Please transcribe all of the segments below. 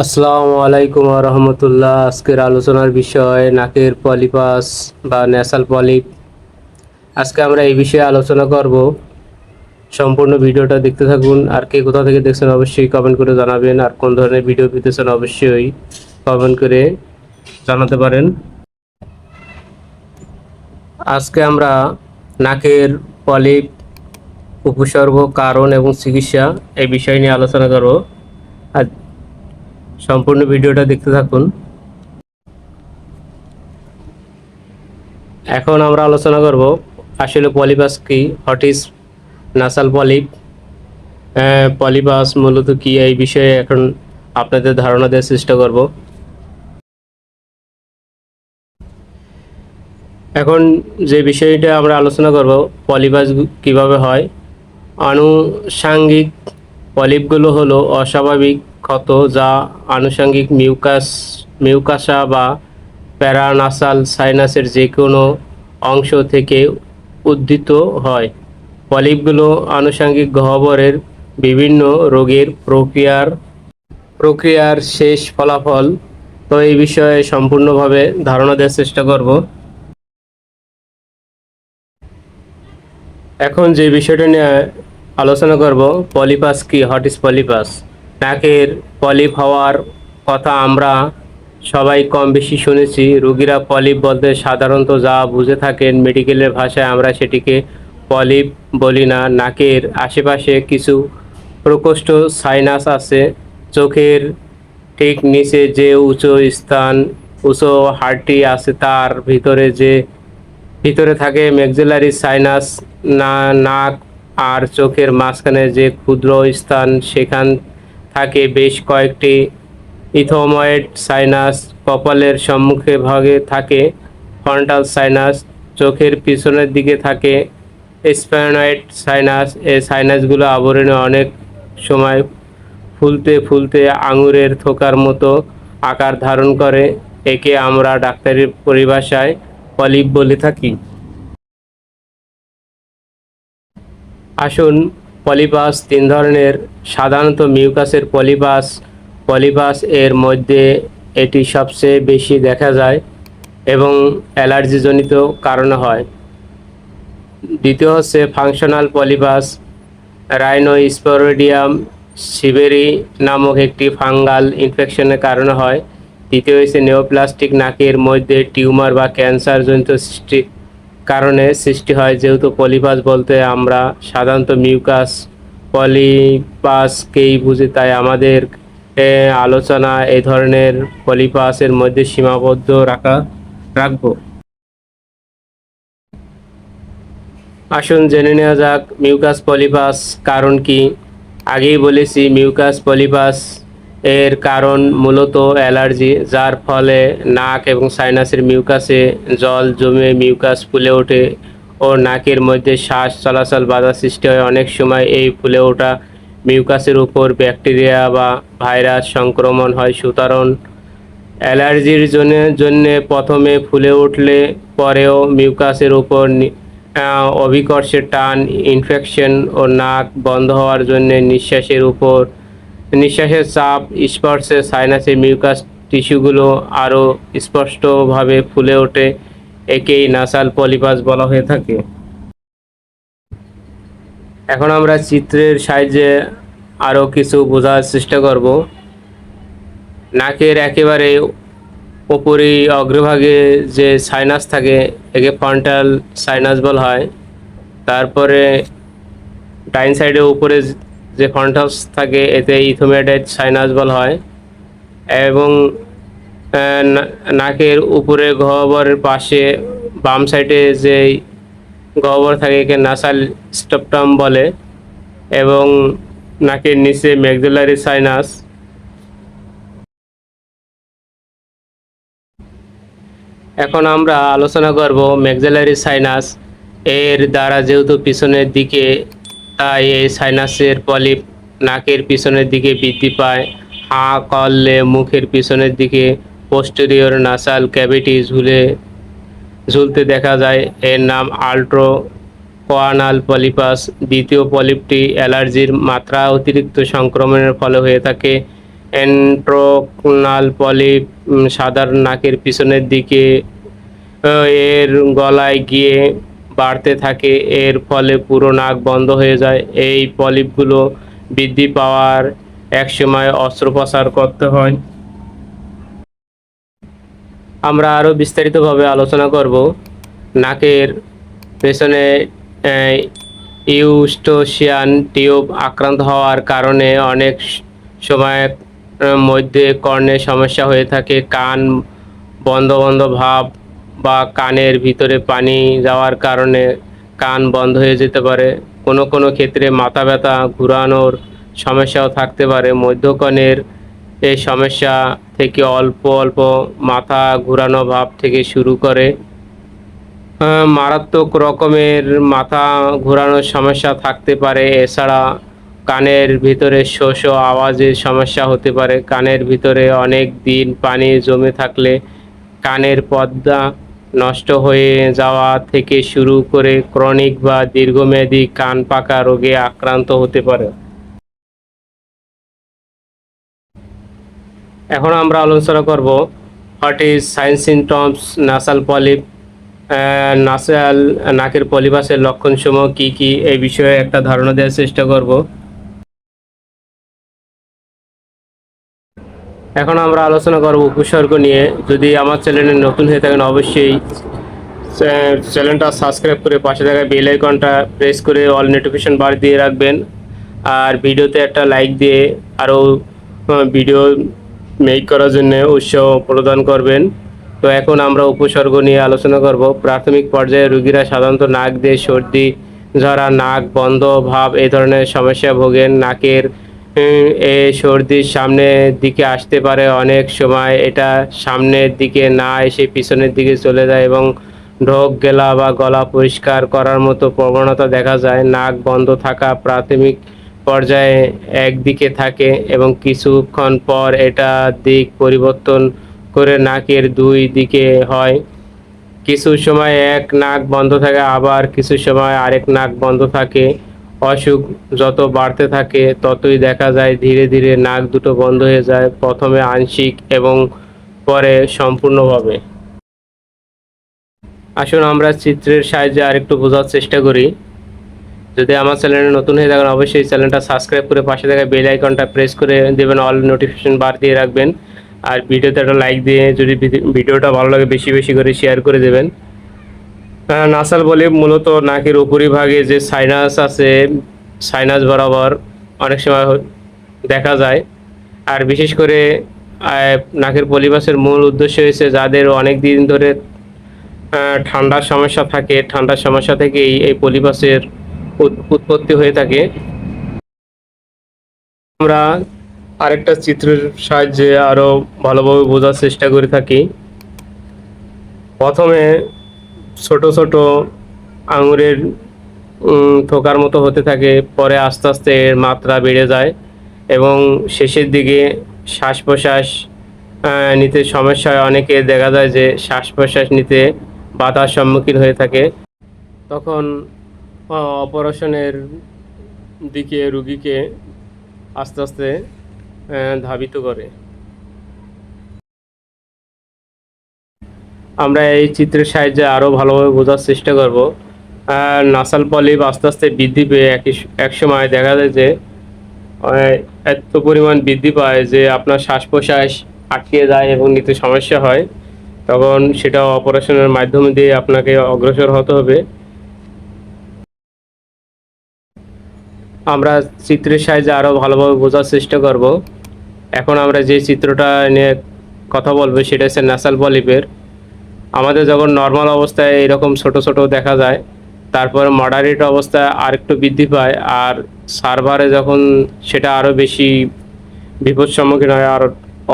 আসসালামু আলাইকুম রহমতুল্লাহ। আজকের আলোচনার বিষয় নাকের পলিপাস বা ন্যাসাল পলিপ আজকে আমরা এই বিষয়ে আলোচনা করব। সম্পূর্ণ ভিডিওটা দেখতে থাকুন। আর কে কোথা থেকে দেখছেন অবশ্যই কমেন্ট করে জানাবেন। আর কোন ধরনের ভিডিও পেতেছেন অবশ্যই কমেন্ট করে জানাতে পারেন। আজকে আমরা নাকের পলিপ উপসর্গ, কারণ এবং চিকিৎসা এই বিষয় নিয়ে আলোচনা করব। সম্পূর্ণ ভিডিওটা দেখতে থাকুন। এখন আমরা আলোচনা করব আসলে পলিপাস কি ইজ নাসাল পলিপ পলিপাস মূলত কি, এই বিষয়ে এখন আপনাদের ধারণা দেওয়ার চেষ্টা করব। এখন যে বিষয়টা আমরা আলোচনা করব পলিপাস কীভাবে হয়, আনুষাঙ্গিক পলিপগুলো হলো অস্বাভাবিক ক্ষত যা আনুষঙ্গিক মিউকাস, মিউকাসা বা প্যারানাসাল সাইনাসের যে কোনো অংশ থেকে উদ্ধিত হয়। পলিপগুলো আনুষঙ্গিক গহ্বরের বিভিন্ন রোগের প্রক্রিয়ার প্রক্রিয়ার শেষ ফলাফল। তো এই বিষয়ে সম্পূর্ণভাবে ধারণা দেওয়ার চেষ্টা করব। এখন যে বিষয়টা নিয়ে আলোচনা করব, পলিপাস কি? What is polypus? নাকের পলিপ হওয়ার কথা আমরা সবাই কম বেশি শুনেছি। রোগীরা পলিপ বলতে সাধারণত যা বুঝে থাকেন মেডিকেলের ভাষায় আমরা সেটিকে পলিপ বলি না। নাকের আশেপাশে কিছু প্রকোষ্ঠ সাইনাস আছে। চোখের ঠিক নিচে যে উঁচু স্থান, উঁচু হাড়টি আছে তার ভিতরে যে ভিতরে থাকে ম্যাক্সিলারি সাইনাস না নাক আর চোখের মাঝখানে যে ক্ষুদ্র স্থান, সেখান থাকে বেশ কয়েকটি ইথোময়েড সাইনাস, কপালের সম্মুখে ভাগে থাকে, ফ্রন্টাল সাইনাস, চোখের পিছনের দিকে থাকে স্প্যানয়েড সাইনাস, এই সাইনাসগুলো আবরণে অনেক সময় ফুলতে ফুলতে আঙুরের থোকার মতো আকার ধারণ করে, একে আমরা ডাক্তারের পরিভাষায় পলিপ বলে থাকি। আসুন পলিপাস তিন ধরনের। সাধারণত মিউকাসের পলিপাস পলিপাস এর মধ্যে এটি সবচেয়ে বেশি দেখা যায় এবং অ্যালার্জিজনিত কারণে হয়। দ্বিতীয় হচ্ছে ফাংশনাল পলিপাস রাইনোস্পোরিডিয়াম সিবেরি নামক একটি ফাঙ্গাল ইনফেকশনের কারণে হয়। তৃতীয় হচ্ছে নেওপ্লাস্টিক নাকের মধ্যে টিউমার বা ক্যান্সারজনিত সৃষ্টি কারণে সৃষ্টি হয় যেহেতু পলিপাস বলতে আমরা সাধারণত মিউকাস পলিপাসকেই বুঝি, তাই আমাদের আলোচনা এই ধরনের পলিপাসের মধ্যে সীমাবদ্ধ রাখা, রাখব। আসুন জেনে নেওয়া যাক মিউকাস পলিপাস কারণ কি। আগেই বলেছি, মিউকাস পলিপাস এর কারণ মূলত অ্যালার্জি, যার ফলে নাক এবং সাইনাসের মিউকাসে জল জমে মিউকাস ফুলে ওঠে ও নাকের মধ্যে শ্বাস চলাচল বাধা সৃষ্টি হয়। অনেক সময় এই ফুলে ওঠা মিউকাসের উপর ব্যাকটেরিয়া বা ভাইরাস সংক্রমণ হয়। সুতরাং অ্যালার্জির জন্য জন্য প্রথমে ফুলে উঠলে পরেও মিউকাসের উপর অভিকর্ষের টান, ইনফেকশন ও নাক বন্ধ হওয়ার জন্য নিঃশ্বাসের উপর নিঃশ্বাসের চাপ, স্পর্শে সাইনাসের মিউকাস টিস্যুগুলো আরও স্পষ্টভাবে ফুলে ওঠে, একেই নাসাল পলিপাস বলা হয়ে থাকে। এখন আমরা চিত্রের সাহায্যে আরও কিছু বোঝার চেষ্টা করব। নাকের একেবারে ওপরে অগ্রভাগে যে সাইনাস থাকে, একে ফ্রন্টাল সাইনাস বলা হয়। তারপরে ডাইন সাইডে উপরে যে ফ্রন্টাস থাকে, এতে ইথোমেটেড সাইনাস বলা হয় এবং নাকের উপরে গহ্বরের পাশে বাম সাইডে যে গহ্বর থাকে, একে নাসাল স্টপটাম বলে এবং নাকের নিচে ম্যাগজুলারি সাইনাস এখন আমরা আলোচনা করব ম্যাগজেলারি সাইনাস এর দ্বারা যেহেতু পিছনের দিকে এই সাইনাসের পলিপ নাকের পিছনের দিকে বৃদ্ধি পায়। হা করলে মুখের পিছনের দিকে পোস্টেরিয়র নাসাল ক্যাভিটি ঝুলে, ঝুলতে দেখা যায়। এর নাম আল্ট্রো কোয়ানাল পলিপাস দ্বিতীয় পলিপটি অ্যালার্জির মাত্রা অতিরিক্ত সংক্রমণের ফলে হয়ে থাকে। এন্ট্রোকনাল পলিপ সাধারণ নাকের পিছনের দিকে, এর গলায় গিয়ে বাড়তে থাকে এর ফলে পুরো নাক বন্ধ হয়ে যায়। এই পলিপগুলো বৃদ্ধি পাওয়ার এক সময় অস্ত্রোপচার করতে হয়। আমরা আরও বিস্তারিতভাবে আলোচনা করব। নাকের পেছনে আহ, ইউস্টোসিয়ান টিউব আক্রান্ত হওয়ার কারণে অনেক সময় মধ্যে কর্ণের সমস্যা হয়ে থাকে। কান বন্ধ বন্ধ ভাব বা কানের ভিতরে পানি যাওয়ার কারণে কান বন্ধ হয়ে যেতে পারে। কোনো কোনো ক্ষেত্রে মাথা ব্যথা, ঘুরানোর সমস্যাও থাকতে পারে। মধ্যকণের এই সমস্যা থেকে অল্প অল্প মাথা ঘুরানো ভাব থেকে শুরু করে। মারাত্মক রকমের মাথা ঘোরানোর সমস্যা থাকতে পারে। এছাড়া কানের ভিতরে শো শো আওয়াজের সমস্যা হতে পারে। কানের ভিতরে অনেক দিন পানি জমে থাকলে কানের পর্দা নষ্ট হয়ে যাওয়া থেকে শুরু করে ক্রনিক বা দীর্ঘমেয়াদী কান পাকা রোগে আক্রান্ত হতে পারে। এখন আমরা আলোচনা করব what is sign symptoms, nasal polyp nasal, নাকের পলিপাসের লক্ষণসমূহ কি কি, এই বিষয়ে একটা ধারণা দেওয়ার চেষ্টা করব। এখন আমরা আলোচনা করব উপসর্গ নিয়ে। যদি আমার চ্যানেলে নতুন হয়ে থাকেন অবশ্যই চ্যানেলটা সাবস্ক্রাইব করে পাশে থাকা বেল আইকনটা প্রেস করে অল নোটিফিকেশন বার দিয়ে রাখবেন। আর ভিডিওতে একটা লাইক দিয়ে আরও ভিডিও মেক করার জন্য উৎসাহ প্রদান করবেন। তো এখন আমরা উপসর্গ নিয়ে আলোচনা করব। প্রাথমিক পর্যায়ে রুগীরা সাধারণত নাক দিয়ে সর্দি ঝরা নাক বন্ধ, ভাব এই ধরনের সমস্যা ভোগেন। নাকের এ সর্দির সামনের দিকে আসতে পারে অনেক সময়। এটা সামনের দিকে না এসে পিছনের দিকে চলে যায় এবং ঢোক, গেলা বা গলা পরিষ্কার করার মতো প্রবণতা দেখা যায়। নাক বন্ধ থাকা প্রাথমিক পর্যায়ে একদিকে থাকে এবং কিছুক্ষণ পর এটা দিক পরিবর্তন করে নাকের দুই দিকে হয়। কিছু সময় এক নাক বন্ধ থাকে, আবার কিছু সময় আরেক নাক বন্ধ থাকে। অসুখ যত বাড়তে থাকে, ততই দেখা যায় ধীরে ধীরে নাক দুটো বন্ধ হয়ে যায়, প্রথমে আংশিক এবং পরে সম্পূর্ণভাবে। আসুন আমরা চিত্রের সাহায্যে আরেকটু বোঝার চেষ্টা করি। যদি আমার চ্যানেলে নতুন হয়ে থাকেন, অবশ্যই চ্যানেলটা সাবস্ক্রাইব করে পাশে থাকা বেল আইকনটা প্রেস করে দেবেন, অল নোটিফিকেশন বার দিয়ে রাখবেন। আর ভিডিওতে একটা লাইক দিয়ে যদি ভিডি- ভিডিওটা ভালো লাগে, বেশি বেশি করে শেয়ার করে দেবেন। নাসাল বলে মূলত নাকের উপরিভাগে যে সাইনাস আছে সাইনাস বরাবর অনেক সময় দেখা যায়। আর বিশেষ করে নাকের পলিবাসের মূল উদ্দেশ্য হয়েছে যাদের অনেক দিন ধরে ঠান্ডার সমস্যা থাকে, ঠান্ডার সমস্যা থেকেই এই পলিপাসের উৎ- উৎপত্তি হয়ে থাকে। আমরা আরেকটা চিত্রের সাহায্যে আরও ভালোভাবে বোঝার চেষ্টা করে থাকি। প্রথমে ছোট ছোট আঙুরের থোকার মতো হতে থাকে। পরে আস্তে আস্তে এর মাত্রা বেড়ে যায় এবং শেষের দিকে শ্বাস প্রশ্বাস নিতে সমস্যা হয় অনেকে দেখা যায় যে শ্বাস প্রশ্বাস নিতে বাধার সম্মুখীন হয়ে থাকে। তখন অপারেশনের দিকে রুগীকে আস্তে আস্তে ধাবিত করে। আমরা এই চিত্রের সাহায্যে আরও ভালোভাবে বোঝার চেষ্টা করব। নাসাল পলিপ আস্তে আস্তে বৃদ্ধি পেয়ে এক এক সময় দেখা যায় যে এত পরিমাণ বৃদ্ধি পায় যে আপনার শ্বাস প্রশ্বাস আটকে যায় এবং নিতে সমস্যা হয়। তখন সেটা অপারেশনের মাধ্যমে দিয়ে আপনাকে অগ্রসর হতে হবে। আমরা চিত্রের সাহায্যে আরও ভালোভাবে বোঝার চেষ্টা করব। এখন আমরা যে চিত্রটা নিয়ে কথা বলব সেটা হচ্ছে নাসাল পলিপের। আমাদের যখন নর্মাল অবস্থায় এরকম ছোট ছোট দেখা যায়, তারপর মডারেট অবস্থায় আর একটু বৃদ্ধি পায় আর সার্ভারে যখন সেটা আরও বেশি বিপদ সম্মুখীন হয় আর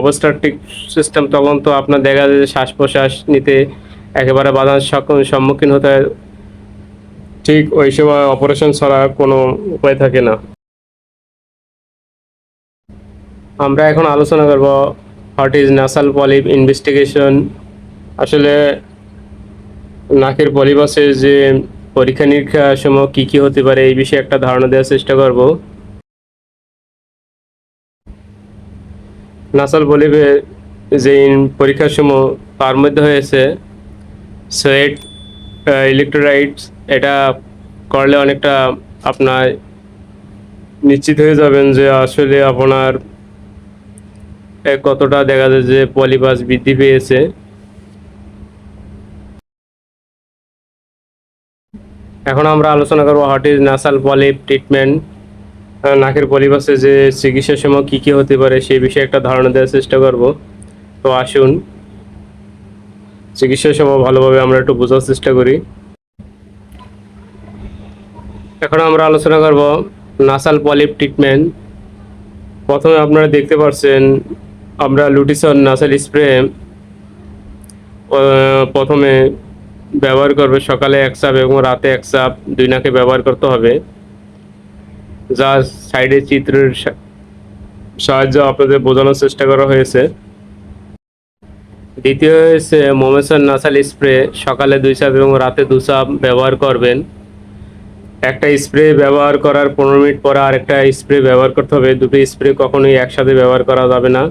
অবস্ট্রাকটিক সিস্টেম তখন তো আপনার দেখা যায় যে শ্বাস প্রশ্বাস নিতে একেবারে বাধার সম্মুখীন হতে হয়। ঠিক ওই সময় অপারেশন ছাড়া কোনো উপায় থাকে না। আমরা এখন আলোচনা করব what is nasal polyp investigation আসলে নাকের পলিপাসের যে পরীক্ষা নিরীক্ষা সমূহ কী কী হতে পারে এই বিষয়ে একটা ধারণা দেওয়ার চেষ্টা করব। নাসাল বলিবে যে পরীক্ষার সময় তার মধ্যে হয়েছে সোয়েট ইলেকট্রোলাইটস এটা করলে অনেকটা আপনার নিশ্চিত হয়ে যাবেন যে আসলে আপনার কতটা দেখা যায় যে পলিপাস বৃদ্ধি পেয়েছে। এখন আমরা আলোচনা করব what is nasal polyp treatment নাকের পলিপাসে যে চিকিৎসার সময় কী কী হতে পারে সেই বিষয়ে একটা ধারণা দেওয়ার চেষ্টা করব। তো আসুন, চিকিৎসার সময় ভালোভাবে আমরা একটু বোঝার চেষ্টা করি। এখন আমরা আলোচনা করব নাসাল পলিপ ট্রিটমেন্ট প্রথমে আপনারা দেখতে পাচ্ছেন আমরা লুটিসন নাসাল স্প্রে প্রথমে ব্যবহার করবে, সকালে এক চাপ এবং রাতে এক চাপ, দুই নাকে ব্যবহার করতে হবে। যা সাইডে চিত্রের সাহায্যে আপনাদের বোঝানোর চেষ্টা করা হয়েছে। দ্বিতীয় হয়েছে, মোমেসন নাসাল স্প্রে সকালে দুই চাপ এবং রাতে দু চাপ ব্যবহার করবেন। একটা স্প্রে ব্যবহার করার পনেরো মিনিট পরে আরেকটা স্প্রে ব্যবহার করতে হবে। দুটো স্প্রে কখনোই একসাথে ব্যবহার করা যাবে না।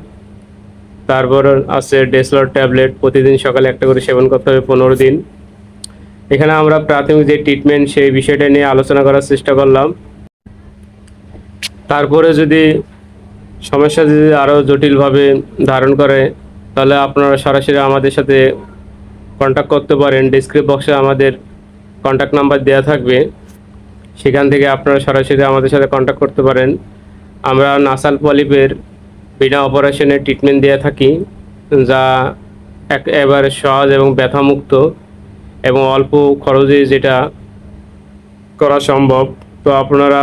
তারপর আছে ডেসলর ট্যাবলেট প্রতিদিন সকালে একটা করে সেবন করতে হবে পনেরো দিন। এখানে আমরা প্রাথমিক যে ট্রিটমেন্ট সেই বিষয়টা নিয়ে আলোচনা করার চেষ্টা করলাম। তারপরে যদি সমস্যা যদি আরও জটিলভাবে ধারণ করে, তাহলে আপনারা সরাসরি আমাদের সাথে কন্ট্যাক্ট করতে পারেন। ডিসক্রিপ বক্সে আমাদের কন্ট্যাক্ট নাম্বার দেওয়া থাকবে। সেখান থেকে আপনারা সরাসরি আমাদের সাথে কন্ট্যাক্ট করতে পারেন। আমরা নাসাল পলিপের বিনা অপারেশনের ট্রিটমেন্ট দিয়ে থাকি, যা এক এবারে সহজ এবং ব্যথামুক্ত। এবং অল্প খরচে যেটা করা সম্ভব, তো আপনারা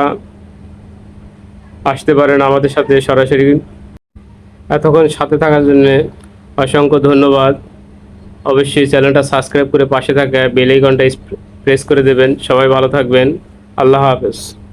আসতে পারেন আমাদের সাথে সরাসরি। এতক্ষণ সাথে থাকার জন্য অসংখ্য ধন্যবাদ। অবশ্যই চ্যানেলটা সাবস্ক্রাইব করে পাশে থাকা বেল আইকনটা প্রেস করে দেবেন। সবাই ভালো থাকবেন। আল্লাহ হাফেজ।